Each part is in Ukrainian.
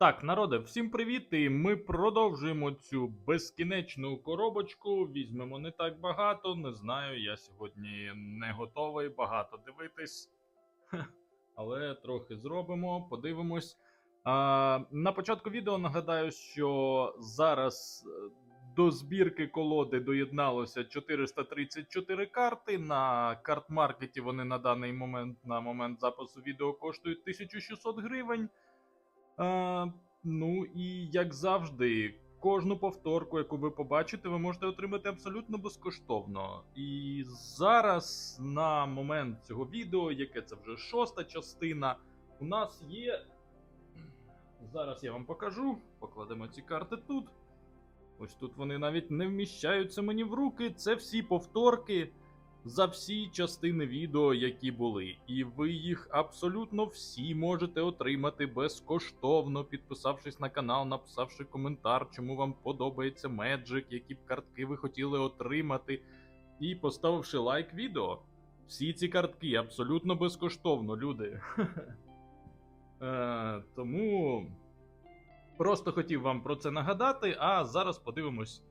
Так, народе, всім привіт! І ми продовжуємо цю безкінечну коробочку. Візьмемо не так багато. Не знаю, я сьогодні не готовий багато дивитись. Але трохи зробимо, подивимось. А, на початку відео нагадаю, що зараз е, до збірки колоди доєдналося 434 карти. На картмаркеті вони на даний момент, на момент запису відео, коштують 1600 гривень. А, ну і як завжди, кожну повторку, яку ви побачите, ви можете отримати абсолютно безкоштовно. І зараз, на момент цього відео, яке це вже шоста частина, у нас є. Зараз я вам покажу. Покладемо ці карти тут. Ось тут вони навіть не вміщаються мені в руки. Це всі повторки за всі частини відео, які були. І ви їх абсолютно всі можете отримати безкоштовно, підписавшись на канал, написавши коментар, чому вам подобається Magic, які б картки ви хотіли отримати, і поставивши лайк відео. Всі ці картки абсолютно безкоштовно, люди. Е, тому просто хотів вам про це нагадати, а зараз подивимось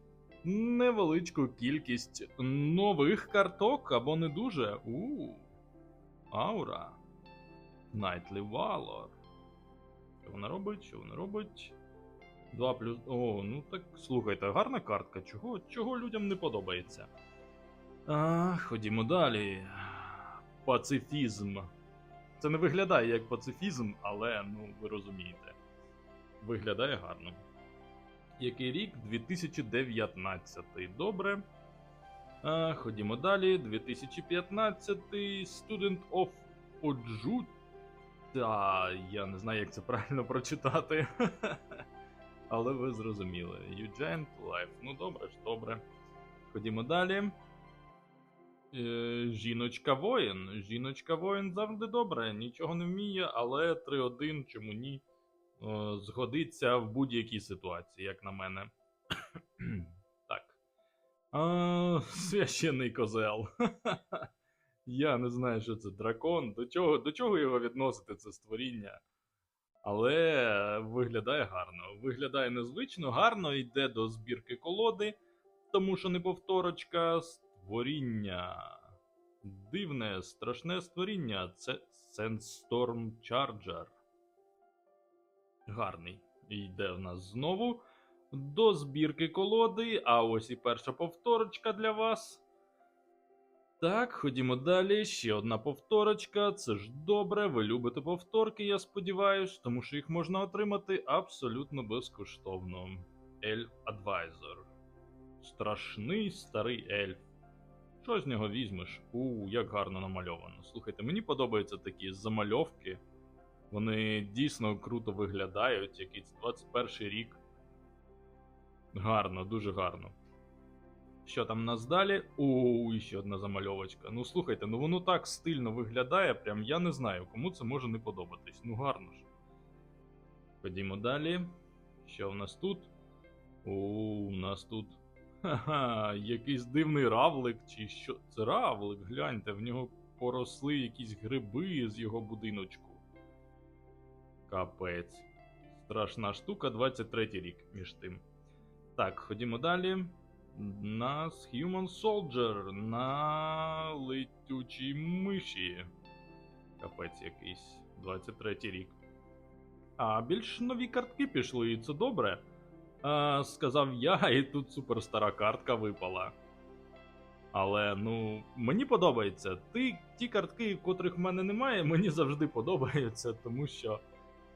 невеличку кількість нових карток або не дуже. У Аура. Nightly Valor. Що вона робить? Що вона робить? 2 плюс. О, ну так слухайте, гарна картка. Чого, чого людям не подобається? А, ходімо далі. Пацифізм. Це не виглядає як пацифізм, але ну ви розумієте. Виглядає гарно. Який рік? 2019. Добре. А, ходімо далі. 2015. Student of Oju. Та я не знаю, як це правильно прочитати. Але ви зрозуміли. Eugent Life. Ну добре ж, добре. Ходімо далі. Е, Жіночка воїн. Жіночка воїн завжди добре. Нічого не вміє, але 3-1, чому ні? О, згодиться в будь-якій ситуації, як на мене. так. А, священний козел. Я не знаю, що це дракон. До чого, до чого його відносити, це створіння. Але виглядає гарно. Виглядає незвично, гарно йде до збірки колоди, тому що не повторочка створіння. Дивне, страшне створіння. Це Sandstorm Charger гарний. Йде в нас знову до збірки колоди. А ось і перша повторочка для вас. Так, ходімо далі. Ще одна повторочка. Це ж добре. Ви любите повторки, я сподіваюсь, тому що їх можна отримати абсолютно безкоштовно. Ельф Адвайзер. Страшний старий ельф. Що з нього візьмеш? У, як гарно намальовано. Слухайте, мені подобаються такі замальовки. Вони дійсно круто виглядають, якийсь 21 рік. Гарно, дуже гарно. Що там в нас далі? О, і ще одна замальовочка. Ну слухайте, ну воно так стильно виглядає, прям я не знаю, кому це може не подобатись. Ну гарно ж. Ходімо далі. Що в нас тут? О, у нас тут. Ха-ха, якийсь дивний равлик, чи що? Це равлик, гляньте, в нього поросли якісь гриби з його будиночку. Капець. Страшна штука, 23 рік між тим. Так, ходімо далі. Нас Human Soldier на летючій миші. Капець якийсь. 23 рік. А більш нові картки пішли, і це добре. А, сказав я, і тут суперстара картка випала. Але ну, мені подобається. Ти, ті картки, котрих в мене немає, мені завжди подобаються, тому що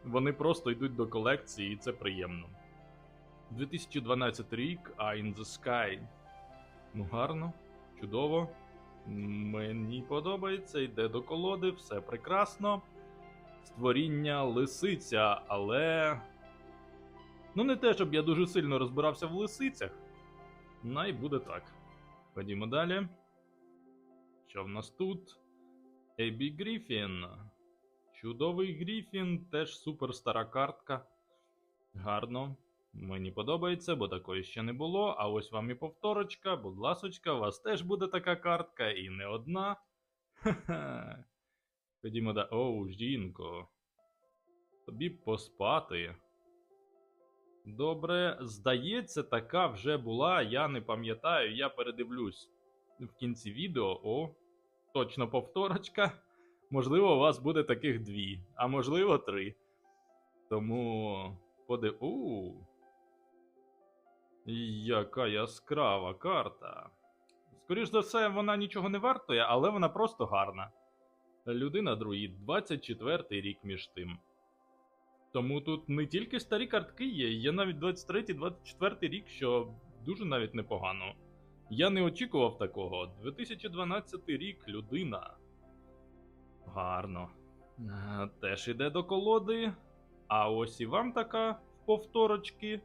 вони просто йдуть до колекції, і це приємно. 2012 рік, а In the Sky. Ну, гарно, чудово. Мені подобається, йде до колоди, все прекрасно. Створіння лисиця, але. Ну, не те, щоб я дуже сильно розбирався в лисицях. Най буде так. Ходімо далі. Що в нас тут? Ебі Гріфін. Чудовий Гріфін, теж супер стара картка. Гарно. Мені подобається, бо такої ще не було. А ось вам і повторочка, будь ласочка, у вас теж буде така картка, і не одна. Ха-ха. Ходімо да. Оу, жінко. Тобі поспати. Добре, здається, така вже була. Я не пам'ятаю, я передивлюсь в кінці відео. О, точно повторочка. Можливо, у вас буде таких дві, а можливо, три. Тому поди. У. Яка яскрава карта. Скоріш за все, вона нічого не вартує, але вона просто гарна. Людина друїд, 24 рік між тим. Тому тут не тільки старі картки є, є навіть 23-24 рік, що дуже навіть непогано. Я не очікував такого. 2012 рік людина. Гарно. Е, Теж іде до колоди. А ось і вам така в повторочки.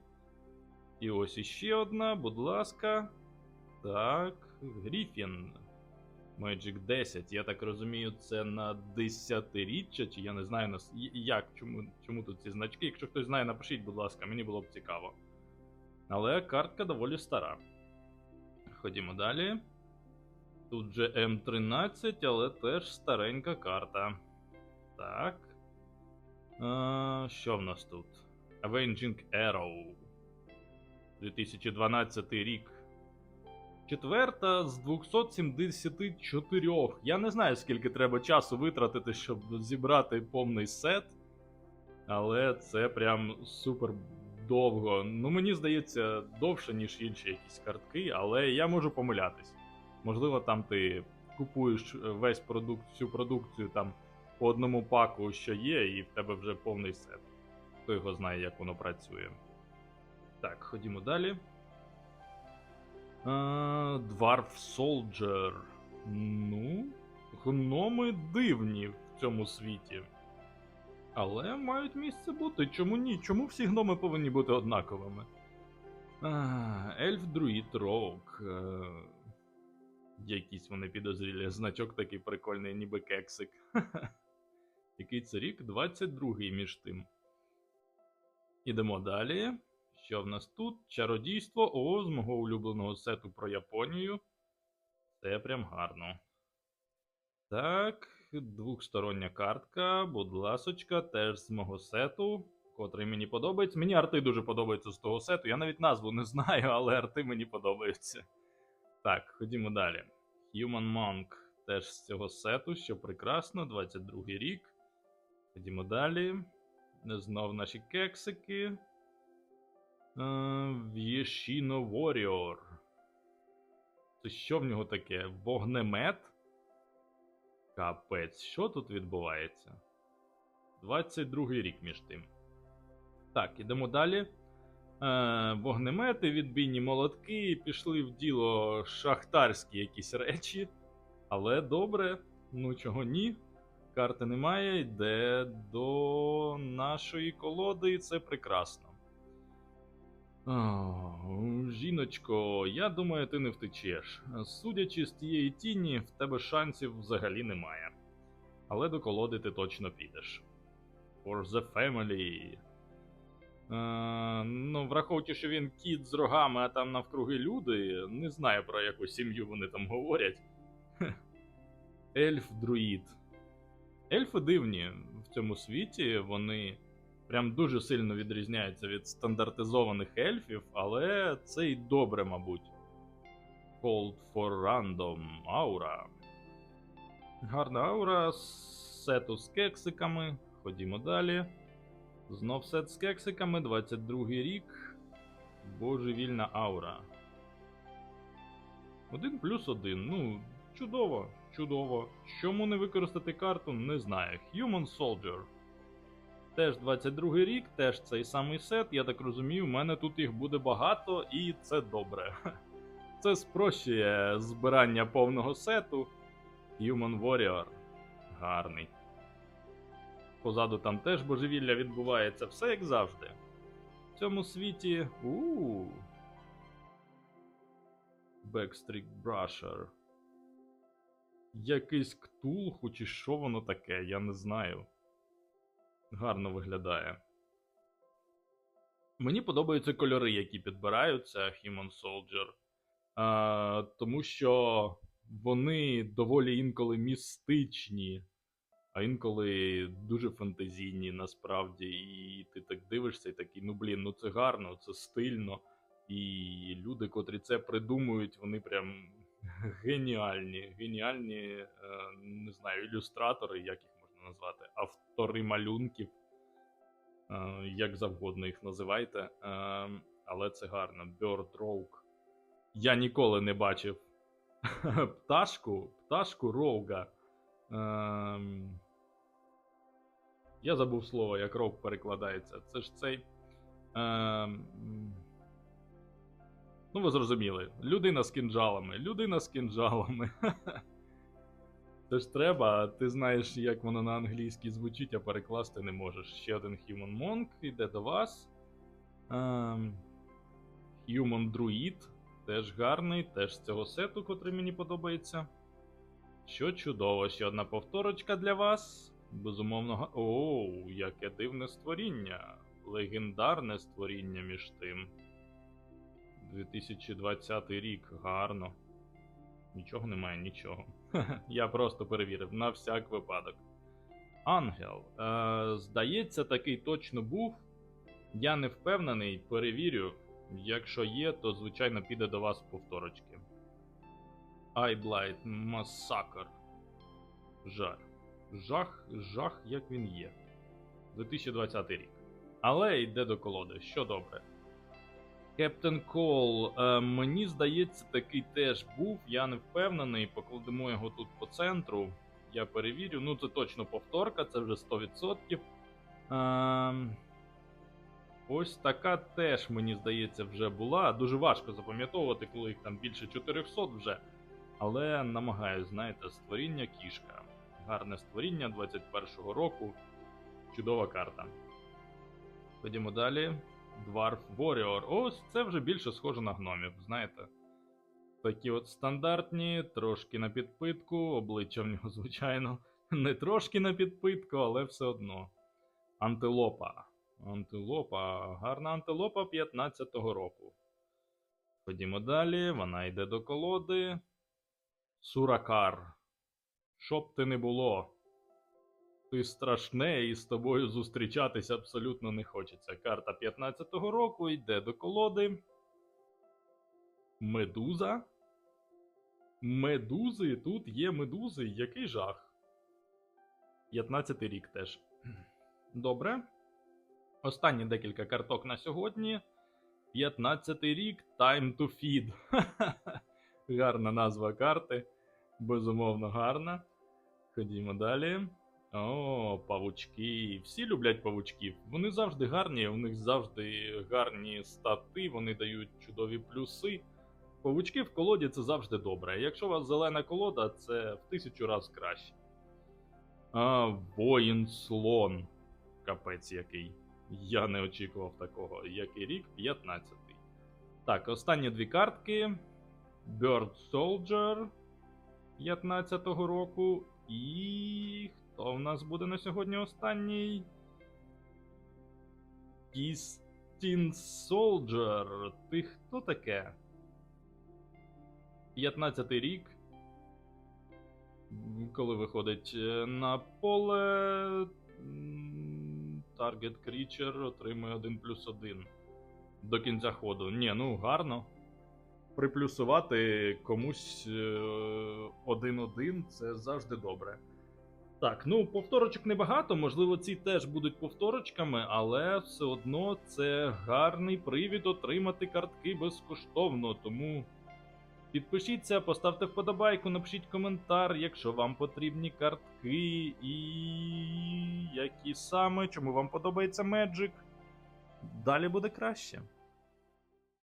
І ось іще одна, будь ласка. Так, Гріфін. Magic 10, я так розумію, це на 10-річчя, чи я не знаю як, чому, чому тут ці значки. Якщо хтось знає, напишіть, будь ласка, мені було б цікаво. Але картка доволі стара. Ходімо далі. Тут же М13, але теж старенька карта. Так. А, що в нас тут? Avenging Arrow. 2012 рік. Четверта з 274. Я не знаю, скільки треба часу витратити, щоб зібрати повний сет. Але це прям супер довго. Ну, мені здається, довше, ніж інші якісь картки, але я можу помилятись. Можливо, там ти купуєш е, весь продукт, всю продукцію там по одному паку, що є, і в тебе вже повний сет. Хто його знає, як воно працює. Так, ходімо далі. Dwarf Soldier. Ну, гноми дивні в цьому світі. Але мають місце бути. Чому ні? Чому всі гноми повинні бути однаковими? Ельф Друїд Роук. Якісь вони підозрілі. Значок такий прикольний, ніби кексик. Який це рік? 22-й між тим. Ідемо далі. Що в нас тут? Чародійство. О, з мого улюбленого сету про Японію. Це прям гарно. Так, двохстороння картка, будь ласочка, теж з мого сету, котрий мені подобається. Мені арти дуже подобаються з того сету. Я навіть назву не знаю, але арти мені подобаються. Так, ходімо далі. Human Monk теж з цього сету, що прекрасно, 22 рік. Ходімо далі. Знов наші кексики. В'єшіно Warrior. Це що в нього таке? Вогнемет? Капець, що тут відбувається? 22 рік між тим. Так, ідемо далі. Е, вогнемети, відбійні молотки, пішли в діло шахтарські якісь речі. Але добре, ну чого ні. Карти немає, йде до нашої колоди, і це прекрасно. О, жіночко, я думаю, ти не втечеш. Судячи з тієї тіні, в тебе шансів взагалі немає. Але до колоди ти точно підеш. For the family. Ну, враховуючи, що він кіт з рогами, а там навкруги люди, не знаю про яку сім'ю вони там говорять. Ельф друїд. Ельфи дивні в цьому світі, вони прям дуже сильно відрізняються від стандартизованих ельфів, але це й добре, мабуть. Cold for Random аура. Гарна аура сету з кексиками. Ходімо далі. Знов сет з кексиками, 22 рік. Божевільна аура. Один плюс один. Ну, чудово, чудово. Чому не використати карту, не знаю. Human Soldier. Теж 22 рік, теж цей самий сет. Я так розумію, в мене тут їх буде багато, і це добре. Це спрощує збирання повного сету. Human Warrior. Гарний. Позаду там теж божевілля відбувається, все як завжди. В цьому світі. у Backstreet Brusher. Якийсь ктулху, чи що воно таке, я не знаю. Гарно виглядає. Мені подобаються кольори, які підбираються Human Soldier. А, тому що вони доволі інколи містичні. А інколи дуже фантазійні насправді, і ти так дивишся і такий, ну блін, ну це гарно, це стильно. І люди, котрі це придумують, вони прям геніальні. Геніальні, е, не знаю, ілюстратори, як їх можна назвати, автори малюнків, е, як завгодно їх називайте. Е, але це гарно. Bird Rogue. Я ніколи не бачив пташку, пташку Роуга. Я забув слово, як рог перекладається. Це ж цей. Ем... Ну, ви зрозуміли. Людина з кінжалами. Людина з кінжалами. Це ж треба, а ти знаєш, як воно на англійській звучить, а перекласти не можеш. Ще один Human Monk йде до вас. Ем... Human Druid. Теж гарний, теж з цього сету, котрий мені подобається. Що чудово, ще одна повторочка для вас. Безумовно, Оу, яке дивне створіння. Легендарне створіння між тим. 2020 рік, гарно. Нічого немає, нічого. Я просто перевірив на всяк випадок. Ангел. Е, здається, такий точно був. Я не впевнений, перевірю. Якщо є, то звичайно піде до вас повторочки. Айблайт Масакр. Жах. Жах, жах, як він є. 2020 рік. Але йде до колоди, що добре. Кептен Кол, е, мені здається, такий теж був. Я не впевнений. Покладемо його тут по центру. Я перевірю. Ну, це точно повторка, це вже 100%. Ем... Ось така теж, мені здається, вже була. Дуже важко запам'ятовувати, коли їх там більше 400 вже. Але намагаюсь, знаєте, створіння кішка. Гарне створіння 21-го року. Чудова карта. Ходімо далі. Dwarf Warrior. Ось це вже більше схоже на гномів, знаєте. Такі от стандартні, трошки на підпитку, обличчя в нього, звичайно, не трошки на підпитку, але все одно. Антилопа. Антилопа. Гарна антилопа 15-го року. Ходімо далі, вона йде до колоди. Суракар. Щоб ти не було. Ти страшне і з тобою зустрічатися абсолютно не хочеться. Карта 15-го року йде до колоди. Медуза. Медузи. Тут є медузи. Який жах. 15-й рік теж. Добре. Останні декілька карток на сьогодні. 15 рік Time to Feed. Гарна назва карти. Безумовно, гарна. Ходімо далі. О, павучки. Всі люблять павучків. Вони завжди гарні, у них завжди гарні стати, вони дають чудові плюси. Павучки в колоді це завжди добре. Якщо у вас зелена колода, це в тисячу раз краще. А, воїн слон. Капець який. Я не очікував такого. Який рік? 15-й. Так, останні дві картки. Bird Soldier 15-го року. І. Хто в нас буде на сьогодні останній? Кістін Soldier. Ти хто таке? 15-й рік. Коли виходить е, на поле. Target Creature отримує 1 плюс 1 до кінця ходу. Ні, ну гарно. Приплюсувати комусь 1-1 це завжди добре. Так, ну повторочок небагато, можливо, ці теж будуть повторочками, але все одно це гарний привід отримати картки безкоштовно. Тому підпишіться, поставте вподобайку, напишіть коментар, якщо вам потрібні картки, і які саме, чому вам подобається Magic. Далі буде краще.